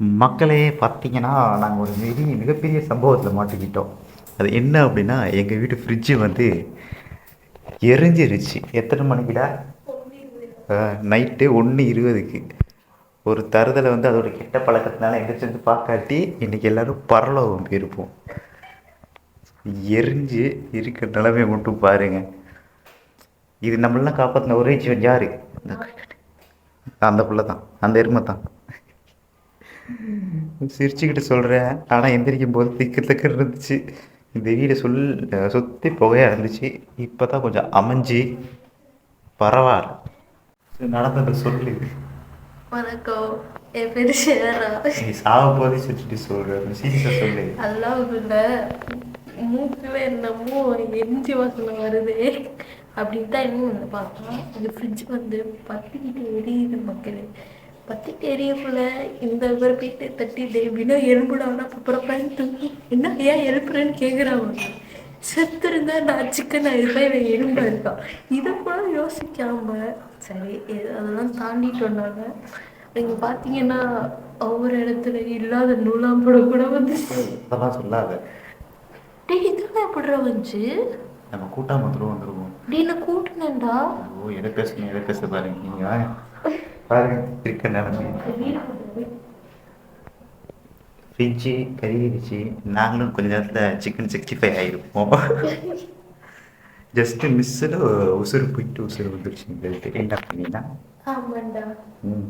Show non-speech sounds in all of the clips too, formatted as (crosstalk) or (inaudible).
மக்களே பார்த்தீங்கன்னா நாங்கள் ஒரு மிக மிகப்பெரிய சம்பவத்தில் மாட்டிக்கிட்டோம். அது என்ன அப்படின்னா எங்கள் வீட்டு ஃப்ரிட்ஜு வந்து எரிஞ்சிருச்சு. எத்தனை மணிக்குடா? நைட்டு ஒன்று இருபதுக்கு. ஒரு தருதலை வந்து அதோட கெட்ட பழக்கத்தினால எந்திரிச்சு வந்து பார்க்காட்டி இன்றைக்கி எல்லோரும் பரலோகம் போயிருப்போம். எரிஞ்சு இருக்கிற நிலைமையை மட்டும் பாருங்கள் இது நம்மளாம் காப்பாற்றின ஒரே ஜீவன் யார்? அந்த பிள்ளை தான் அந்த எருமை தான். சிரிச்சுக்கிட்டு சொல்கிறேன் ஆனால் எந்திரிக்கும் போது திக்கு திக்கு இருந்துச்சு. இந்த வீடு சொல் சுற்றி புகையாக இருந்துச்சு. இப்போ தான் கொஞ்சம் அமைஞ்சு பரவாயில்ல. நடந்ததை சொல்லு. வணக்கம். என் பேர் ஷேரா. நீ சாவ போதே சுற்றிட்டு சொல்கிற சீரியஸாக சொல்லு. அல்லாவுல மூக்கில் என்னமோ எரிஞ்சி வாசனை வருது. அப்படின்னு தான் இன்னும் வந்து பார்த்தோம் இந்த ஃப்ரிட்ஜ் வந்து பத்திக்கிட்டு எரியுது மக்களே. பத்திட்டு எரியக்குள்ள இந்த இவர் போயிட்டு தட்டிட்டு எப்படின்னா எலும்புடானா அப்புறம் தூக்கி. என்ன ஏன் எழுப்புறேன்னு கேட்குறாங்க செத்து இருந்தா நான் சிக்கன் ஆயிருப்பேன் இவன் எலும்பா இருக்கான் இதை கூட யோசிக்காம. சரி அதெல்லாம் தாண்டிட்டோம்னால நீங்க பார்த்தீங்கன்னா ஒவ்வொரு இடத்துல இல்லாத நூலாம்படம் கூட வந்துச்சு அதெல்லாம் சொல்லாத. டேய் இதெல்லாம் எப்படிடா வந்துச்சு? நம்ம கூட்டாம வந்துடும் வந்துருவோம். டேய் நான் கூட்டினேன்டா. ஓ எதை பேசணும் எதை பேச பாருங்க நீங்கள் பாருங்க இருக்க நிலைமை ஃப்ரிட்ஜு கருகிடுச்சு நாங்களும் கொஞ்ச நேரத்தில் சிக்கன் சிக்ஸ்டி ஃபைவ் ஆகிருப்போம் ஜஸ்ட்டு மிஸ்ஸில் உசுறு போயிட்டு உசுறு வந்துருச்சுங்க என்ன பண்ணீங்கன்னா ஆமாண்டா. ம்.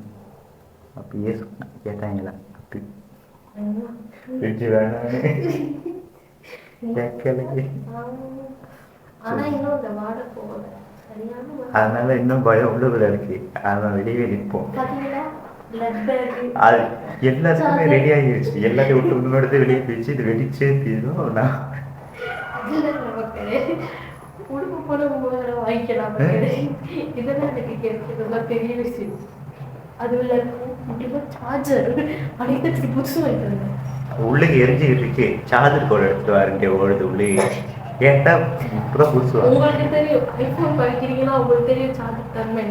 அப்படியே சொன்னேன் கேட்டாங்களா? அப்படி. ஃப்ரிட்ஜு வேணாம் கேட்கலையே. ஆனா இன்னும் இந்த வாடை போகல. அதனால இன்னும் பயம் உள்ளுக்குள்ள இருக்கு. அதனால் வெளியே நிற்போம். அது எல்லாத்துக்குமே ரெடி ஆகிடுச்சு எல்லாத்தையும் விட்டு முன்னோடது வெளியே போயிடுச்சு. இது வெடிச்சே தீரும் நான் உடுப்பு போல மூவாயிரம் வாங்கிக்கலாம் மக்களே இதெல்லாம் எனக்கு கேட்கறதுலாம் பெரிய விஷயம். அதுல முக்கியமா சார்ஜர் அனைத்து புதுசு வந்தேன். உள்ளுக்கு எரிஞ்சுக்கிட்டு இருக்கு. சார்ஜர் கோடு எடுத்துட்டு வாருங்க ஓடுது உள்ளே. கேட்டா இப்பதான் புதுசு. உங்களுக்கு தெரியும். ஐபோன் படிக்கிறீங்கன்னா உங்களுக்கு தெரியும் சார்ஜர் தன்மை?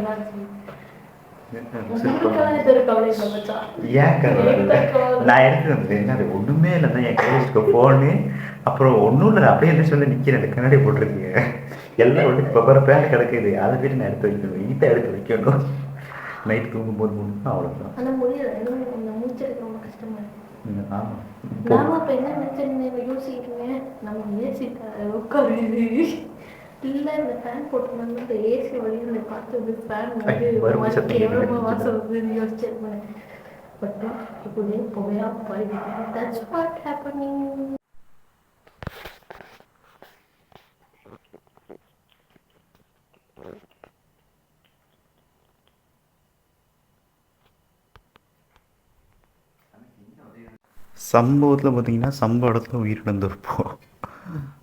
நான் எடுத்து வந்தேன் என்ன அது ஒண்ணுமே இல்லை தான் என் கையில் இருக்க அப்புறம் ஒன்றும் இல்லை அப்படியே என்ன சொல்ல நிற்கிறேன் கண்ணாடி போட்டிருக்கீங்க. எல்லாம் ஒன்று இப்போ பேண்ட் கிடக்குது. அதை போய் நான் எடுத்து வைக்கணும். இதை எடுத்து வைக்கணும். நைட் தூங்கும்போது முடியும் அவ்வளோதான் நாம. அப்ப என்ன நினைச்சிருந்தேன் யோசிக்கிறேன் நம்ம ஏசி உட்காரு. இல்ல இந்த ஃபேன் போட்டு வந்து இந்த ஏசி வழியில் இந்த காத்து வந்து ஃபேன் வந்து. வாசம் வந்து யோசிச்சிருப்பேன். பட் இப்போதே புகையா போயிடுது தட்ஸ் வாட் ஹேப்பனிங் சம்பவத்தில் பார்த்தீங்கன்னா சம்பவ இடத்துல உயிரிழந்திருப்போம்.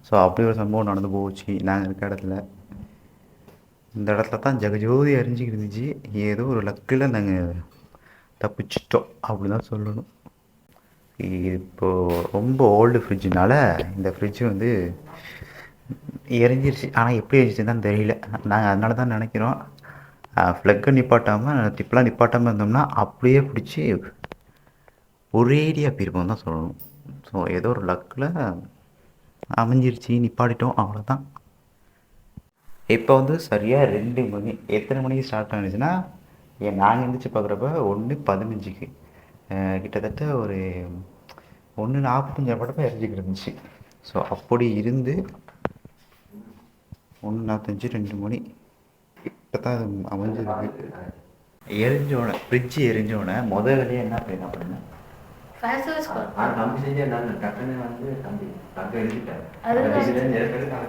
ஸோ அப்படி ஒரு சம்பவம் நடந்து போச்சு. நாங்கள் இருக்க இடத்துல. இந்த இடத்துல தான் ஜெகஜோதி அறிஞ்சிக்கிட்டு இருந்துச்சு. ஏதோ ஒரு லக்கில் நாங்கள் தப்பிச்சிட்டோம் அப்படி தான் சொல்லணும். இப்போது ரொம்ப ஓல்டு ஃப்ரிட்ஜுனால இந்த ஃப்ரிட்ஜு வந்து எரிஞ்சிருச்சு. ஆனால் எப்படி எரிஞ்சிச்சுன்னு தான் தெரியல. நாங்கள் அதனால தான் நினைக்கிறோம். ஃப்ளக்கை நிப்பாட்டாமல் டிப்பெலாம் நிப்பாட்டாமல் இருந்தோம்னா அப்படியே பிடிச்சி ஒரேடியாக போயிருப்போம் தான் சொல்லணும். ஸோ ஏதோ ஒரு லக்கில் அமைஞ்சிருச்சு நிப்பாடிட்டோம் அவ்வளோதான் இப்போ வந்து சரியாக ரெண்டு மணி எத்தனை மணிக்கு ஸ்டார்ட் ஆனிச்சுன்னா ஏன் நாங்கள் எழுந்திரிச்சு பார்க்குறப்ப ஒன்று பதினஞ்சுக்கு. கிட்டத்தட்ட ஒரு ஒன்று நாற்பத்தஞ்சு படப்ப இறஞ்சிக்கிட்டு இருந்துச்சு. ஸோ அப்படி இருந்து ஒன்று நாற்பத்தஞ்சு ரெண்டு மணி இப்போ தான் அது அமைஞ்சிருக்கு. எரிஞ்சோடனே ஃப்ரிட்ஜு எரிஞ்சோடனே முதல் வேலையை என்ன பண்ண அப்படின்னா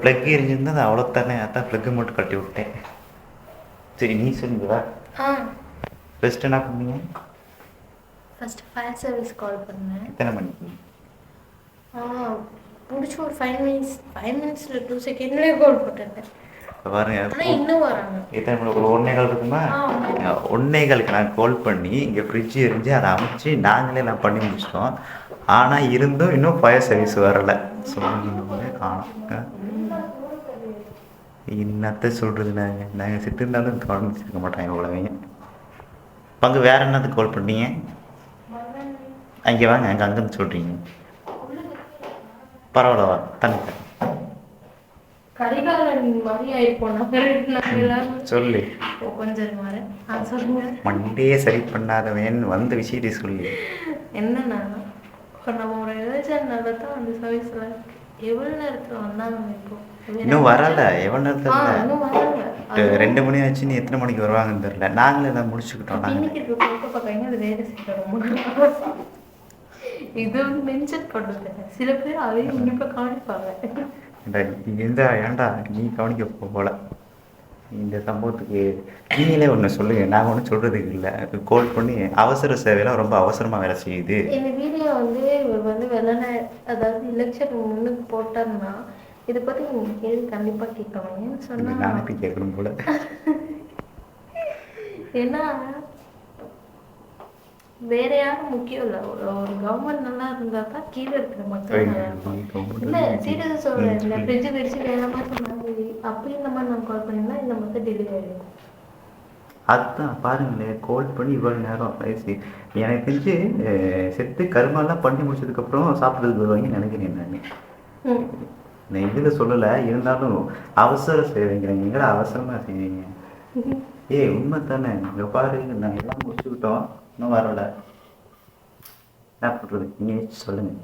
ப்ளக் எரிஞ்சிருந்தா அது அவ்வளோத்தானே அதான் ப்ளக்கு மட்டும் கட்டி விட்டேன். சரி நீ சொல்லுங்களா ஆ. ஃபஸ்ட்டு என்ன பண்ணீங்க? ஃபர்ஸ்ட் ஃபயர் சர்வீஸ் கால் பண்ணேன். எத்தனை மணிக்கு? ஆ முடிச்சு ஒரு ஃபைவ் மினிட்ஸ் ஃபைவ் மினிட்ஸ்ல டூ செகண்ட்லேயே கால் போட்டேன் பாருங்க எத்தனை ஒரு ஒன்னே கால் இருக்குமா. ஒன்னே காலுக்கு நான் கால் பண்ணி இங்கே ஃப்ரிட்ஜ் எரிஞ்சு அதை அமைச்சு நாங்களே நான் பண்ணி முடிச்சிட்டோம். ஆனால் இருந்தும் இன்னும் ஃபயர் சர்வீஸ் வரலை. ஸோ காணும். என்னத்த சொல்கிறது நாங்கள் நாங்கள் சிட்டு இருந்தாலும் கவனிச்சிருக்க மாட்டாங்க இவ்வளவையும். பங்கு வேற என்னத்துக்கு கால் பண்ணீங்க? அங்கே வாங்க அங்கே அங்கேருந்து சொல்கிறீங்க பரவாயில்ல வா தண்ணி தரேன். கரிகாலன் மாதிரி ஆயிருப்போம் சொல்லு. கொஞ்சம் சொல்லுங்க. மண்டையே சரி பண்ணாதவன் வந்த விஷயத்தை சொல்லு. என்னன்னா இப்போ நம்ம ஒரு தான் அந்த சர்வீஸ்ல எவ்வளோ நேரத்துல வந்தாங்க இப்போ? இன்னும் வரல. எவ்வளோ ஆ நேரத்தில் இன்னும் வரல. ரெ- ரெண்டு மணி ஆச்சு நீ எத்தனை மணிக்கு வருவாங்கன்னு தெரியல. நாங்களே எல்லாம் முடிச்சுக்கிட்டோம் நாங்கள். அது வேலை செய்யணும் (laughs) இது வந்து மென்ஷன் பண்ணுங்க சில பேர் அதையும் உன்னிப்பா கவனிப்பாங்க இந்த ஏன்டா நீ கவனிக்க போ போல? இந்த சம்பவத்துக்கு நீங்களே ஒன்று சொல்லுங்க. நான் ஒன்றும் சொல்கிறதுக்கு இல்லை. கோல் பண்ணி அவசர சேவையெல்லாம் ரொம்ப அவசரமாக வேலை செய்யுது. இந்த வீடியோ வந்து இவர் வந்து வெள்ளன அதாவது எலெக்ஷன் முன்னுக்கு போட்டாருன்னா இதை பத்தி நீங்க கேள்வி கண்டிப்பா கேட்கணும். ஏன்னு சொன்னா நானே போய் கேட்கணும் போல. (laughs) ஏன்னா வேற யாரும் முக்கியம் இல்லை. ஒரு ஒரு கவர்மெண்ட் நல்லா இருந்தா தான் கீழே இருக்கிற மக்கள் நல்லா இருக்கும் இல்ல இந்த ஃப்ரிட்ஜ் வெடிச்சு வேற மாதிரி சொன்னாங்க அப்படி இந்த மாதிரி நம்ம கால் பண்ணிருந்தா இந்த மாதிரி டிலே ஆயிடும். அதுதான் பாருங்களேன் கோல் பண்ணி இவ்வளோ நேரம் ஆயிடுச்சு எனக்கு தெரிஞ்சு செத்து கருமாலாம் பண்ணி முடிச்சதுக்கப்புறம் சாப்பிட்றதுக்கு வருவாங்கன்னு நினைக்கிறேன் நான். நான் இதில் சொல்லலை இருந்தாலும் அவசர சேவைங்கிறீங்க எங்கடா அவசரமாக செய்வீங்க ஏய் உண்மை தானே இங்கே பாரு நாங்கள் எல்லாம் முடிச்சுக்கிட்டோம். இன்னும் வரல. என்ன பண்ணுறது நீங்கள் சொல்லுங்கள்